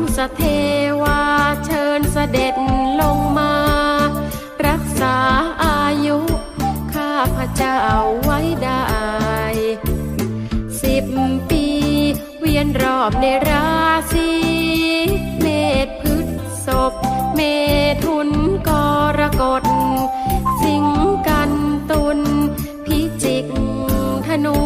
งสเทวาเชิญเสด็จลงมา รักษาอายุข้าพระเจ้าไว้ได้ สิบปีเวียนรอบในราศีเมษพฤษศพเมทุนกรกฎสิงกันตุนพิจิกธนู